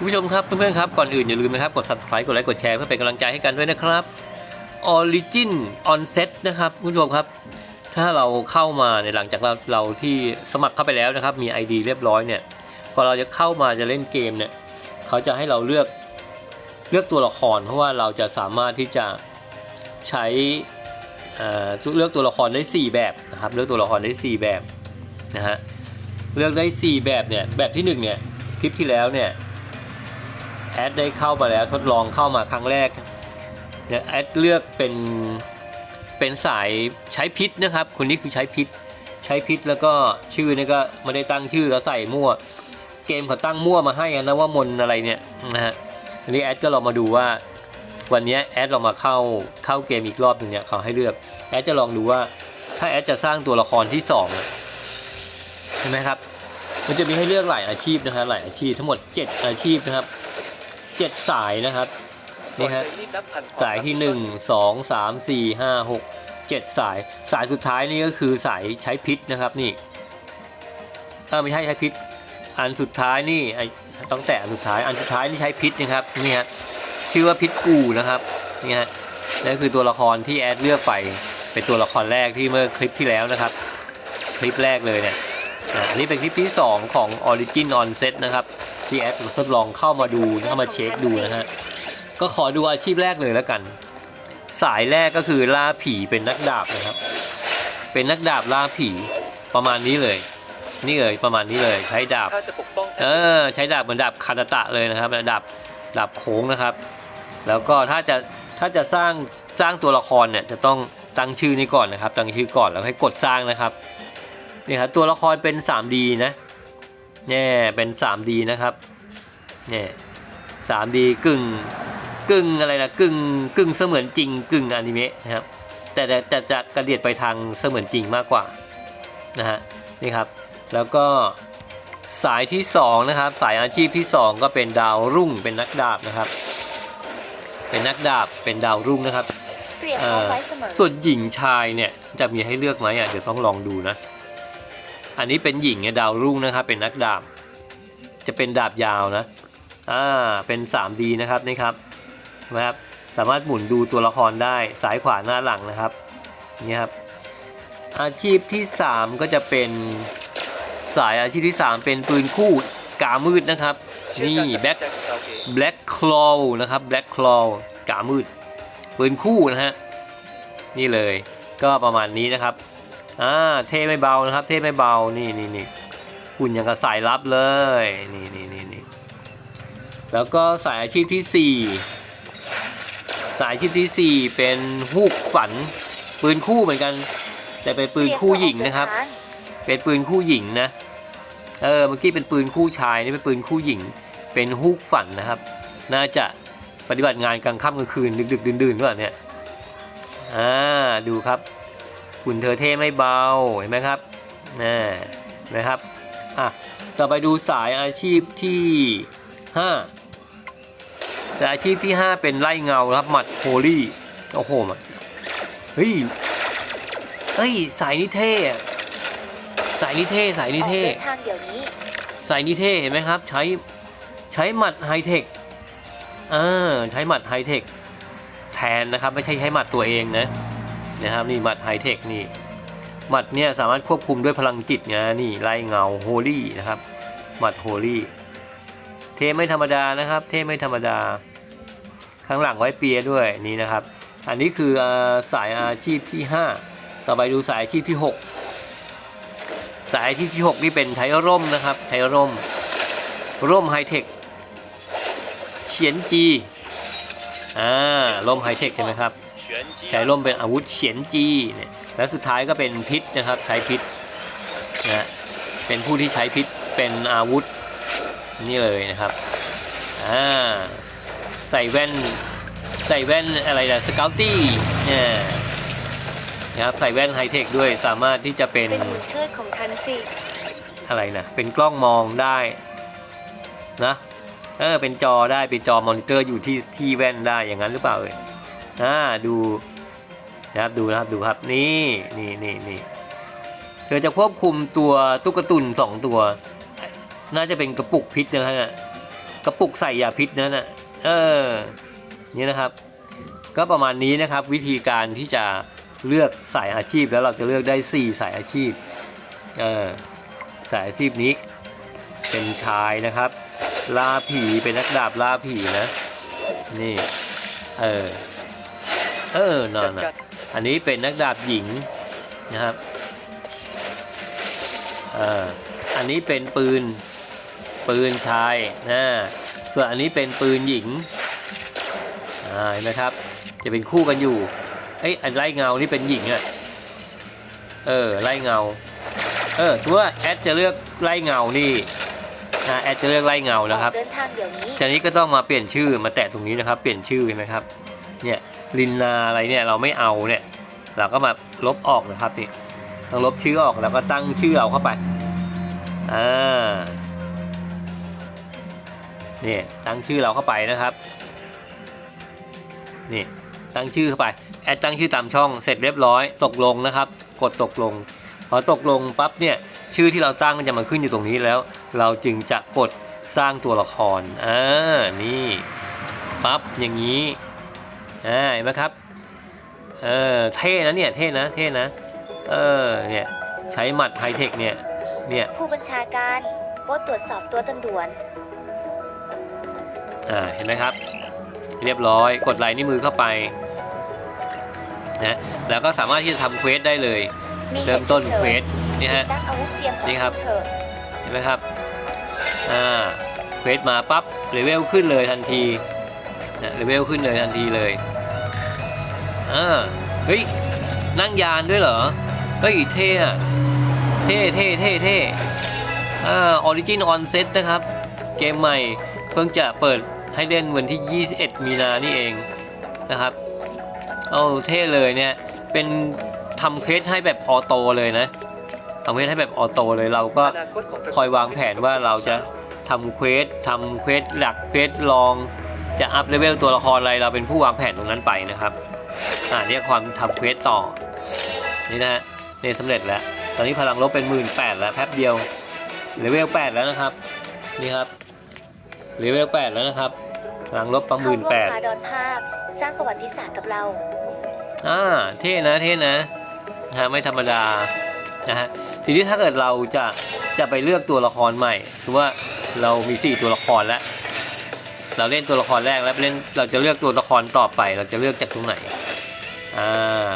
คุณผู้ชมครับเพื่อนๆครับก่อนอื่นอย่าลืมนะครับกด subscribe กดไลค์กดแชร์เพื่อเป็นกำลังใจให้กันด้วยนะครับ Origin on set นะครับคุณผู้ชมครับ ถ้าเราเข้ามาในหลังจากเราเราที่สมัครเข้าไปแล้วนะครับ มี ID เรียบร้อยเนี่ยพอเราจะเข้ามาจะเล่นเกมเนี่ยเขาจะให้เราเลือกเลือกตัวละคร เพราะว่าเราจะสามารถที่จะใช้เอ่อเลือกตัวละครได้ 4 แบบนะครับ เลือกตัวละครได้ 4 แบบนะฮะเลือกได้ 4 แบบเนี่ยแบบที่1เนี่ยคลิปที่แล้วเนี่ย แอดได้เข้ามาแล้วทดลองเข้ามาครั้งแรกเนี่ยวแอดเลือกเป็นเป็นสายใช้พิษนะครับ คนนี้คือใช้พิษใช้พิษแล้วก็ชื่อนี่ก็ไม่ได้ตั้งชื่อแล้วใส่มั่ว เกมเขาตั้งมั่วมาให้นะว่ามนอะไรเนี่ยนะฮะทีนี้แอดก็ลองมาดูว่า วันนี้แอดเรามาเข้าเข้าเกมอีกรอบหนึ่งเนี่ยเขาให้เลือกแอดจะลองดูว่าถ้าแอดจะสร้างตัวละครที่สองอะเห็นไหมครับมันจะมีให้เลือกหลายอาชีพนะครับหลายอาชีพทั้งหมด 7 อาชีพนะครับ 7สายนะครับ นี่ฮะสายที่1 2 3 4 5 6 7สายสายสุดท้ายนี่ก็คือสายใช้พิษนะครับนี่เออไม่ใช่ใช้พิษ อันสุดท้ายนี่ไอ้ต้องแตะอันสุดท้ายอันสุดท้ายนี่ใช้พิษนะครับนี่ฮะชื่อว่าพิษกูนะครับนี่ฮะนั่นคือตัวละครที่แอดเลือกไปเป็นตัวละครแรกที่เมื่อคลิปที่แล้วนะครับ คลิปแรกเลยเนี่ย อ่าอันนี้เป็นคลิปที่ 2 ของ Origin on Set นะครับ ที่แอดทดลองเข้ามาดูเข้ามาเช็คดูนะฮะ ก็ขอดูอาชีพแรกเลยแล้วกัน สายแรกก็คือล่าผีเป็นนักดาบนะครับ เป็นนักดาบล่าผีประมาณนี้เลย นี่เลยประมาณนี้เลยใช้ดาบถ้าจะปกป้องเออใช้ดาบเหมือนดาบคาตาตะเลยนะครับดาบดาบโค้งนะครับ แล้วก็ถ้าจะถ้าจะสร้างสร้างตัวละครเนี่ยจะต้องตั้งชื่อนี้ก่อนนะครับ ตั้งชื่อก่อนแล้วให้กดสร้างนะครับ นี่ครับตัวละครเป็น 3D นะเนี่ยเป็น 3D นะครับเนี่ย 3D กึ่งกึ่งอะไรนะกึ่งกึ่งเสมือนจริงกึ่งอนิเมะนะครับแต่แต่แต่จะกระเดียดไปทางเสมือนจริงมากกว่านะฮะนี่ครับแล้วก็สายที่2นะครับสายอาชีพที่ 2 ก็เป็นดาวรุ่งเป็นนักดาบนะครับ เป็นนักดาบเป็นดาวรุ่งนะครับเปรียบเอ่เขาอไว้เสมอส่วนหญิงชายเนี่ยจะมีให้เลือกไหมอะเดี๋ยวต้องลองดูนะ อันนี้เป็นหญิงดาวรุ่งนะครับ เป็นนักดาบ จะเป็นดาบยาวนะ อ่า เป็น 3D นะครับนี่ครับนะครับ สามารถหมุนดูตัวละครได้ซ้ายขวาหน้าหลังนะครับ นี่ครับ อาชีพที่ 3 ก็จะเป็นสายอาชีพที่ 3 เป็นปืนคู่กามืดนะครับ นี่แบ็ค Black Claw นะครับ Black Claw กามืด ปืนคู่นะฮะ นี่เลย ก็ประมาณนี้นะครับ อ่าเท่ไม่เบานะครับ เท่ไม่เบานี่นี่นี่หุ่นยังกับสายลับเลยนี่นี่นี่นี่แล้วก็สายอาชีพที่ 4 สายอาชีพทีสี่ 4 เป็นฮูกฝันปืนคู่เหมือนกัน แต่เป็นปืนคู่หญิงนะครับ เป็นปืนคู่หญิงนะเออเมื่อกี้เป็นปืนคู่ชายนี่เป็นปืนคู่หญิง เป็นฮูกฝันนะครับ น่าจะปฏิบัติงานกลางค่ำกลางคืนดึกๆดื่นๆด้วยเนี่ยอ่าดูครับ หุ่นเธอเท่ไม่เบาเห็นไหมครับน่านะครับอะต่อไปดูสายอาชีพที่ห้าสายอาชีพที่ห้าเป็นไล่เงาครับหมัดโฮลี่โอ้โหมันเฮ้ยเฮ้ยสายนิเท่อะสายนิเท่สายนิออกเท่เดินทางเดี๋ยวนี้สายนิเท่เห็นไหมครับใช้ใช้หมัดไฮเทคเออใช้หมัดไฮเทคแทนนะครับ ไม่ใช่ใช้หมัดตัวเองนะ นะครับนี่มัดไฮเทคนี่มัดเนี่ยสามารถควบคุมด้วยพลังจิตนะนี่ไล่เงาโฮลี่นะครับมัดโฮลี่เทไม่ธรรมดานะครับ เทไม่ธรรมดา ข้างหลังไว้เปียด้วยนี่นะครับ อันนี้คืออสายอาชีพที่ 5 ต่อไปดูสายอาชีพที่ 6 สายอาชีพที่ 6 นี่เป็นใช้ร่มนะครับใช้ร่ม ร่มไฮเทคเฉียนจีอ่าร่มไฮเทคเห็นไหมครับ ใช้ร่มเป็นอาวุธเฉียนจีเนี่ยและสุดท้ายก็เป็นพิษนะครับใช้พิษนะฮะเป็นผู้ที่ใช้พิษเป็นอาวุธนี่เลยนะครับอ่าใส่แว่นใส่แว่นอะไรนะสเกลตี้เนี่ยนะครับใส่แว่นไฮเทคด้วยสามารถที่จะเป็นเป็นมือเชิดของทันสิอะไรนะเป็นกล้องมองได้นะเออเป็นจอได้เป็นจอมอนิเตอร์อยู่ที่ที่แว่นได้อย่างนั้นหรือเปล่าเอ่ย อ่าดูนะครับดูนะครับดูครับนี่นี่นี่นี่เธอจะควบคุมตัวตุ๊กตุนสองตัว น่าจะเป็นกระปุกพิษนะฮะกระปุกใส่ยาพิษนั่นน่ะเออนี่นะครับ ก็ประมาณนี้นะครับวิธีการที่จะเลือกสายอาชีพแล้วเราจะเลือกได้ 4 สายอาชีพเออสายอาชีพนี้ เป็นชายนะครับลาผีเป็นนักดาบลาผีนะนี่เออ เออนอนอะอันนี้เป็นนักดาบหญิงนะครับเอ่ออันนี้เป็นปืนปืนชายนะส่วนอันนี้เป็นปืนหญิงอ่าเห็นไหมครับ จะเป็นคู่กันอยู่เอ้ยอันไล่เงานี่เป็นหญิงอะ่ะเออไล่เงาเออสมมติว่าแอดจะเลือกไล่เงานี่อ่าแอดจะเลือกไล่เงานะครับเดินทางเดี๋ยวนี้จากนี้ก็ต้องมาเปลี่ยนชื่อมาแตะตรงนี้นะครับ เปลี่ยนชื่อเห็นไหมครับเนี่ย ลินนาอะไรเนี่ยเราไม่เอาเนี่ยเราก็มาลบออกนะครับนี่ต้องลบชื่อออกแล้วก็ตั้งชื่อเราเข้าไปอ่านี่ตั้งชื่อเราเข้าไปนะครับนี่ตั้งชื่อเข้าไปแอดตั้งชื่อตามช่องเสร็จเรียบร้อยตกลงนะครับ กดตกลงพอตกลงปั๊บเนี่ยชื่อที่เราตั้งมันจะมาขึ้นอยู่ตรงนี้แล้ว เราจึงจะกดสร้างตัวละครอ่านี่ปั๊บอย่างนี้ อ่าเห็นไหมครับเออเท่นะเนี่ยเท่นะเท่นะเออเนี่ยใช้หมัดไฮเทคเนี่ยเนี่ยผู้บัญชาการโปรดตรวจสอบตัวตำรวจอ่าเห็นไหมครับ เรียบร้อยกดลายนิ้วมือเข้าไปนะแล้วก็สามารถที่จะทำเควสได้เลยมีเหเริ่มตุต้นฉุกเควฉิสนี่ฮะตั้งอาวุธเตรียมต่อนี่ครับสู้เถอะเห็นไหมครับอ่าเควสมาปั๊บเลเวลขึ้นเลยทันทีนะ เลเวลขึ้นเลยทันทีเลยอ่าเฮ้ย นั่งยานด้วยเหรอ เฮ้ย เท่อะเท่เท่เท่เท่อ่าออริจินออนเซตนะครับ เกมใหม่เพิ่งจะเปิดให้เล่นวันที่ 21 มีนานี่เองนะครับ เอาเท่เลยเนี่ย เป็นทำเควสให้แบบออโต้เลยนะทำเควสให้แบบออโต้เลยเราก็คอยวางแผนว่าเราจะทำเควสทำเควสหลักเควสรอง จะอัพเลเวลตัวละครอะไรเราเป็นผู้วางแผนตรงนั้นไปนะครับ อ่าเรียกความทำเควสต่อ นี่นะฮะเนี่ยสำเร็จแล้ว ตอนนี้พลังลบเป็นหมื่นแปดแล้วแป๊บเดียวเลเวลแปดแล้วนะครับ นี่ครับเลเวลแปดแล้วนะครับพลังลบประหเข้ามื่นร่วแปมดพาดอนภาพสร้างประวัติศาสตร์กับเรา อ่าเท่นะเท่นะนะฮะไม่ธรรมดานะฮะทีนี้ถ้าเกิดเราจะจะไปเลือกตัวละครใหม่คือว่าเรามีสี่ตัวละครแล้ว เราเล่นตัวละครแรกแล้วเล่นเราจะเลือกตัวละครต่อไป เราจะเลือกจากตรงไหนอ่า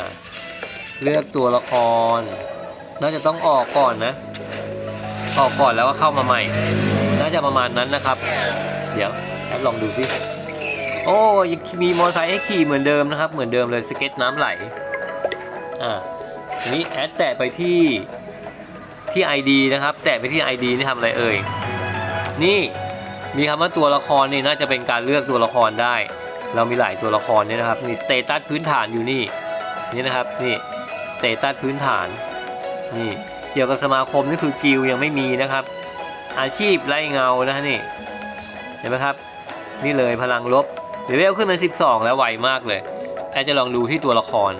เลือกตัวละครน่าจะต้องออกก่อนนะออกก่อนแล้วก็เข้ามาใหม่ น่าจะประมาณนั้นนะครับ เดี๋ยวแอดลองดูสิโอ้ยมีมอเตอร์ไซค์ให้ขี่เหมือนเดิมนะครับ เหมือนเดิมเลยสเก็ตน้ำไหลอ่าทีนี้แอดแตะไปที่ที่ ID นะครับ แตะไปที่ ID นี่ทำอะไรเอ่ยนี่ มีคำว่าตัวละครนี่น่าจะเป็นการเลือกตัวละครได้ เรามีหลายตัวละครเนี่ยนะครับนี่สเตตัสพื้นฐานอยู่นี่นี่นะครับนี่สเตตัสพื้นฐานนี่เกี่ยวกับสมาคมนี่คือกิลยังไม่มีนะครับ อาชีพไล่เงานะฮะนี่เห็นไหมครับ นี่เลยพลังลบเลเวลขึ้นเป็น12 แล้วไวมากเลยแอดจะลองดูที่ตัวละคร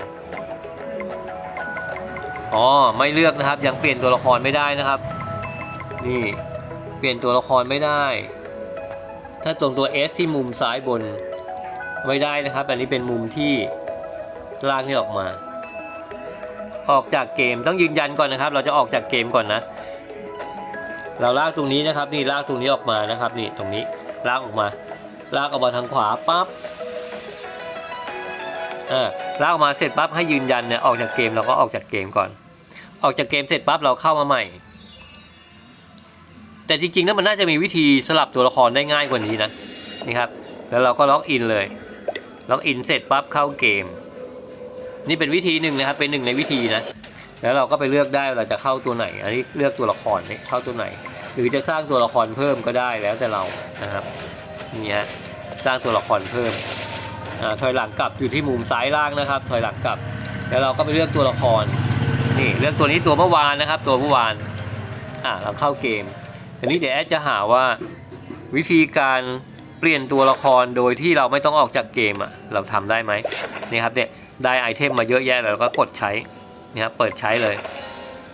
อ๋อไม่เลือกนะครับยังเปลี่ยนตัวละครไม่ได้นะครับ นี่เปลี่ยนตัวละครไม่ได้ ถ้าตรงตัว S ที่มุมซ้ายบนไม่ได้นะครับ อันนี้เป็นมุมที่ลากนี่ออกมา ออกจากเกมต้องยืนยันก่อนนะครับ เราจะออกจากเกมก่อนนะ เราลากตรงนี้นะครับ นี่ลากตรงนี้ออกมานะครับ นี่ตรงนี้ลากออกมา ลากออกมาทางขวาปั๊บเออลากออกมาเสร็จปั๊บให้ยืนยันเนี่ยออกจากเกมเราก็ออกจากเกมก่อน ออกจากเกมเสร็จปั๊บเราเข้ามาใหม่ แต่จริงๆแล้วมันน่าจะมีวิธีสลับตัวละครได้ง่ายกว่านี้นะนี่ครับ แล้วเราก็ล็อกอินเลย ล็อกอินเสร็จปั๊บเข้าเกม นี่เป็นวิธีหนึ่งนะครับ เป็นหนึ่งในวิธีนะ แล้วเราก็ไปเลือกได้เราจะเข้าตัวไหน อันนี้เลือกตัวละครนี่เข้าตัวไหน หรือจะสร้างตัวละครเพิ่มก็ได้แล้วแต่เรานะครับนี่ฮะสร้างตัวละครเพิ่มอ่าถอยหลังกลับอยู่ที่มุมซ้ายล่างนะครับ ถอยหลังกลับ แล้วเราก็ไปเลือกตัวละคร นี่เลือกตัวนี้ตัวเมื่อวานนะครับ ตัวเมื่อวานอ่าเราเข้าเกม ทีนี้เดี๋ยวแอดจะหาว่าวิธีการเปลี่ยนตัวละครโดยที่เราไม่ต้องออกจากเกมอะเราทำได้ไหมนี่ครับเนี่ยได้ไอเทมมาเยอะแยะแล้วก็กดใช้นี่ครับเปิดใช้เลย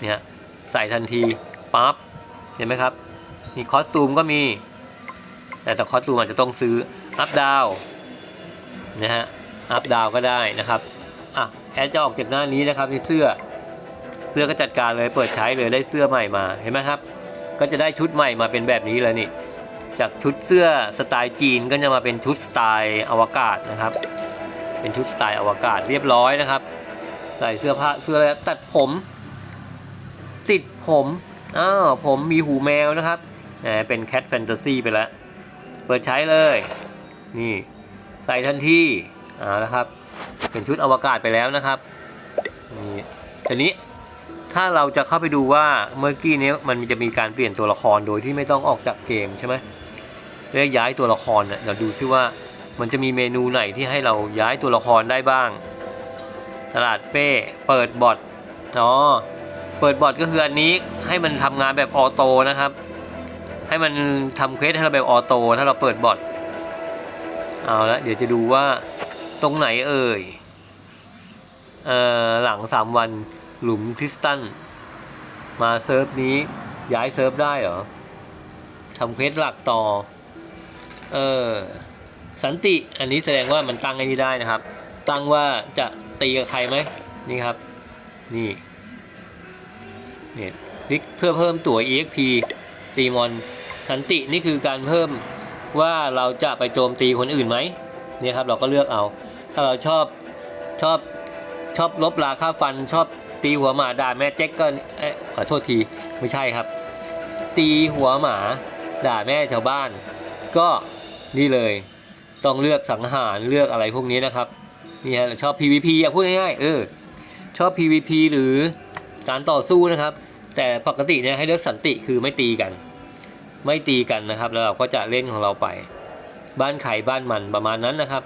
เนี่ยใส่ทันทีปั๊บเห็นไหมครับมีคอสตูมก็มี แต่สคอสตูมอาจจะต้องซื้ออัพดาวนะฮะอัพดาวก็ได้นะครับอะแอดจะออกจากหน้านี้นะครับนี่เสื้อเสื้อก็จัดการเลยเปิดใช้เลยได้เสื้อใหม่มาเห็นไหมครับ ก็จะได้ชุดใหม่มาเป็นแบบนี้เลยนี่จากชุดเสื้อสไตล์จีนก็จะมาเป็นชุดสไตล์อวกาศนะครับ เป็นชุดสไตล์อวกาศเรียบร้อยนะครับ ใส่เสื้อผ้าเสื้อตัดผมติดผมอ้าวผมมีหูแมวนะครับเป็นแคทแฟนตาซีไปแล้ว เปิดใช้เลยนี่ใส่ทันทีอ่าแล้วครับ เป็นชุดอวกาศไปแล้วนะครับนี่ทีนี้ ถ้าเราจะเข้าไปดูว่าเมื่อกี้นี้มันจะมีการเปลี่ยนตัวละครโดยที่ไม่ต้องออกจากเกมใช่ไหมเรียกย้ายตัวละครเนี่ยเดี๋ยวดูซิว่ามันจะมีเมนูไหนที่ให้เราย้ายตัวละครได้บ้าง ตลาดเป้เปิดบอทอ๋อเปิดบอทก็คืออันนี้ให้มันทำงานแบบออโต้นะครับ ให้มันทำเควสให้เราแบบออโต้ถ้าเราเปิดบอทเอาละเดี๋ยวจะดูว่าตรงไหนเอ่ยเอ่อหลัง 3 วัน หลุมทริสตัน มาเซิร์ฟนี้ย้ายเซิร์ฟได้เหรอทำเควสหลักต่อ เออ สันติอันนี้แสดงว่ามันตั้งไอ้นี้ได้นะครับ ตั้งว่าจะตีกับใครไหมนี่ครับ นี่เนี่ยคลิกเพื่อเพิ่มตั๋ว exp ตีมอนสันตินี่คือการเพิ่มว่าเราจะไปโจมตีคนอื่นไหมเนี่ยครับเราก็เลือกเอา ถ้าเราชอบชอบชอบลบราค่าฟันชอบ ตีหัวหมาด่าแม่แจ็คก็เอ๊ะขอโทษทีไม่ใช่ครับ ตีหัวหมาด่าแม่ชาวบ้าน ก็นี่เลยต้องเลือกสังหารเลือกอะไรพวกนี้นะครับนี่ฮะเราชอบ PVP อะพูดง่ายๆเออชอบ PVP หรือการต่อสู้นะครับ แต่ปกติเนี่ยให้เลือกสันติคือไม่ตีกัน ไม่ตีกันนะครับ แล้วเราก็จะเล่นของเราไป บ้านไข่บ้านมันประมาณนั้นนะครับ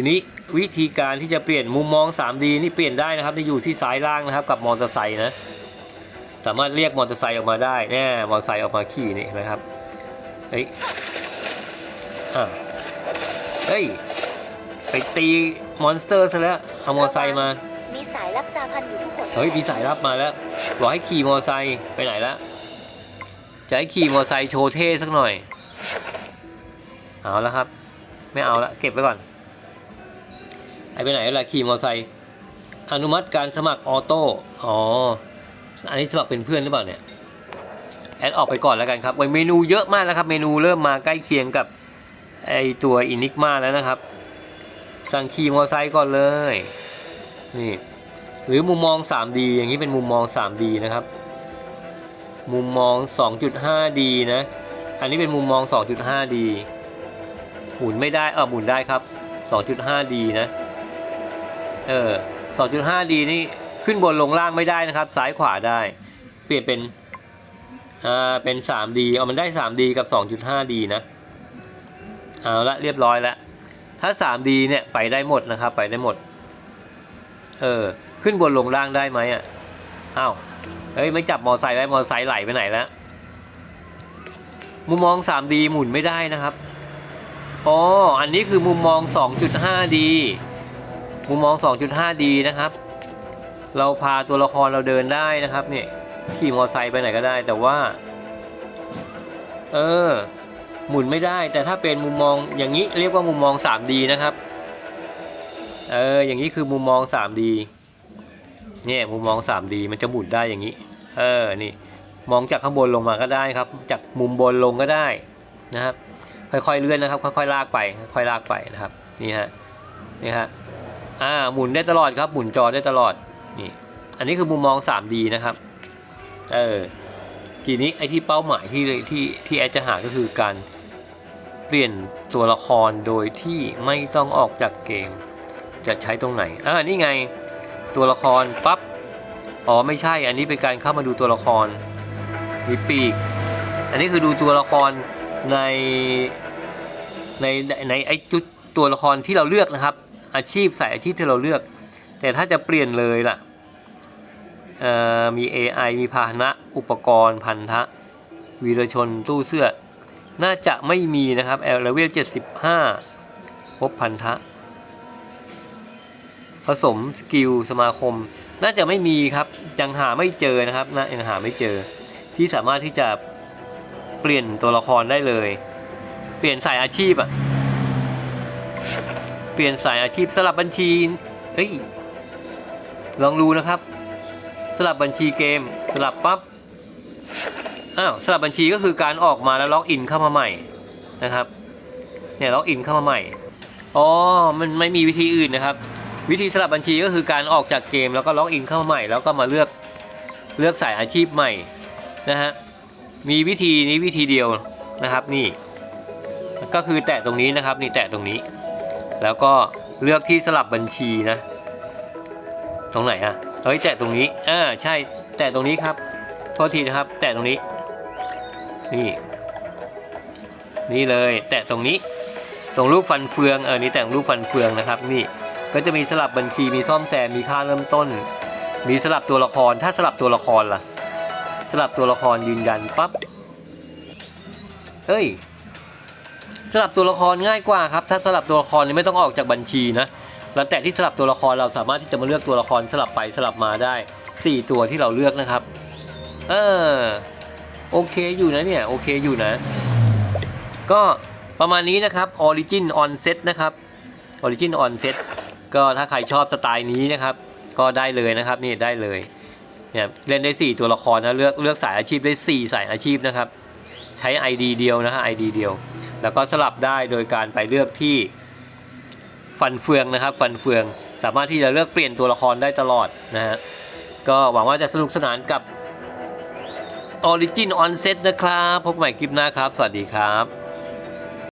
ทีนี้วิธีการที่จะเปลี่ยนมุมมอง 3D นี่เปลี่ยนได้นะครับนี่อยู่ที่ซ้ายล่างนะครับกับมอเตอร์ไซค์นะสามารถเรียกมอเตอร์ไซค์ออกมาได้แน่มอเตอร์ไซค์ออกมาขี่นี่เห็นไหมครับเฮ้ยอ่าเฮ้ยไปตีมอนสเตอร์ซะแล้วเอามอไซค์มา มีสายรักษาพันธุ์อยู่ทุกหัวใจเฮ้ยมีสายรับมาแล้วบอกให้ขี่มอไซค์ไปไหนแล้วจะให้ขี่มอไซค์โชว์เท่สักหน่อยเอาแล้วครับ ไม่เอาละเก็บไว้ก่อน ไอไปไหนล่ะขี่มอไซค์อนุมัติการสมัครออโต้อ๋ออันนี้สมัครเป็นเพื่อนหรือเปล่าเนี่ยแอดออกไปก่อนแล้วกันครับเมนูเยอะมากนะครับ เมนูเริ่มมาใกล้เคียงกับไอตัวอินิกมาแล้วนะครับ สั่งขี่มอไซค์ก่อนเลยนี่หรือมุมมอง 3D อย่างนี้เป็นมุมมอง 3D นะครับ มุมมอง 2.5D นะ อันนี้เป็นมุมมอง 2.5D หมุนไม่ได้เออหมุนได้ครับ 2.5D นะ เออ 2.5D นี่ขึ้นบนลงล่างไม่ได้นะครับ ซ้ายขวาได้ เปลี่ยนเป็นอ่าเป็น 3D เอามันได้ 3D กับ 2.5D นะเอาละเรียบร้อยแล้วถ้า 3D เนี่ยไปได้หมดนะครับ ไปได้หมด เออ ขึ้นบนลงล่างได้ไหมอะอ้าวเฮ้ยไม่จับมอไซค์ไว้มอไซค์ไหลไปไหนแล้วมุมมอง 3D หมุนไม่ได้นะครับ อ๋อ อันนี้คือมุมมอง 2.5D มุมมอง 2.5D นะครับ เราพาตัวละครเราเดินได้นะครับเนี่ยขี่มอเตอร์ไซค์ไปไหนก็ได้ แต่ว่า เออ หมุนไม่ได้ แต่ถ้าเป็นมุมมองอย่างนี้เรียกว่ามุมมอง 3D นะครับ เออ อย่างนี้คือมุมมอง 3D เนี่ยมุมมอง 3D มันจะหมุนได้อย่างนี้ เออ นี่ มองจากข้างบนลงมาก็ได้ครับ จากมุมบนลงก็ได้นะครับ ค่อยๆเลื่อนนะครับ ค่อยๆลากไป ค่อยๆลากไปนะครับ นี่ฮะ นี่ฮะ อ่าหมุนได้ตลอดครับหมุนจอได้ตลอดนี่อันนี้คือมุมมอง 3D นะครับเออทีนี้ไอที่เป้าหมายที่ที่ที่แอดจะหาก็คือการเปลี่ยนตัวละครโดยที่ไม่ต้องออกจากเกม จะใช้ตรงไหนอ่านี่ไงตัวละครปั๊บอ๋อไม่ใช่อันนี้เป็นการเข้ามาดูตัวละครมีปีก อันนี้คือดูตัวละครในในในไอจุดตัวละครที่เราเลือกนะครับ อาชีพใส่อาชีพที่เราเลือก แต่ถ้าจะเปลี่ยนเลยล่ะเอ่อมี AI มีพาหนะ อุปกรณ์พันธะวีรชนตู้เสื้อ น่าจะไม่มีนะครับแอลเลเวล75 พบพันธะ ผสมสกิลสมาคม น่าจะไม่มีครับ ยังหาไม่เจอนะครับนะยังหาไม่เจอ ที่สามารถที่จะเปลี่ยนตัวละครได้เลย เปลี่ยนสายอาชีพอะเปลี่ยนสายอาชีพสลับบัญชีเฮ้ยลองดูนะครับ สลับบัญชีเกม สลับปั๊บอ้าวสลับบัญชีก็คือการออกมาแล้วล็อกอินเข้ามาใหม่นะครับเนี่ยล็อกอินเข้ามาใหม่อ๋อมันไม่มีวิธีอื่นนะครับ วิธีสลับบัญชีก็คือการออกจากเกมแล้วก็ล็อกอินเข้ามาใหม่ แล้วก็มาเลือกเลือกสายอาชีพใหม่นะฮะมีวิธีนี้วิธีเดียวนะครับนี่ก็คือแตะตรงนี้นะครับนี่แตะตรงนี้ แล้วก็เลือกที่สลับบัญชีนะ ตรงไหนอะเฮ้ยแตะตรงนี้อ่าใช่แตะตรงนี้ครับ โทษทีนะครับ แตะตรงนี้ นี่ นี่เลย แตะตรงนี้ ตรงรูปฟันเฟือง เออ นี่แต่งรูปฟันเฟืองนะครับ นี่ ก็จะมีสลับบัญชี มีซ่อมแซม มีค่าเริ่มต้น มีสลับตัวละคร ถ้าสลับตัวละครล่ะ สลับตัวละครยืนยันปั๊บเฮ้ย สลับตัวละครง่ายกว่าครับ ถ้าสลับตัวละครนี่ไม่ต้องออกจากบัญชีนะ แล้วแต่ที่สลับตัวละครเราสามารถที่จะมาเลือกตัวละครสลับไปสลับมาได้ 4 ตัวที่เราเลือกนะครับ เออโอเคอยู่นะเนี่ย โอเคอยู่นะ ก็ประมาณนี้นะครับ Origin on set นะครับ Origin on set ก็ถ้าใครชอบสไตล์นี้นะครับ ก็ได้เลยนะครับนี่ได้เลยเนี่ยเล่นได้ 4 ตัวละครนะเลือกเลือกสายอาชีพได้ 4 สายอาชีพนะครับ ใช้ ID เดียวนะฮะ ID เดียว แล้วก็สลับได้โดยการไปเลือกที่ฟันเฟืองนะครับ ฟันเฟืองสามารถที่จะเลือกเปลี่ยนตัวละครได้ตลอดนะฮะก็หวังว่าจะสนุกสนานกับ Origin on set นะครับ พบใหม่คลิปหน้าครับ สวัสดีครับ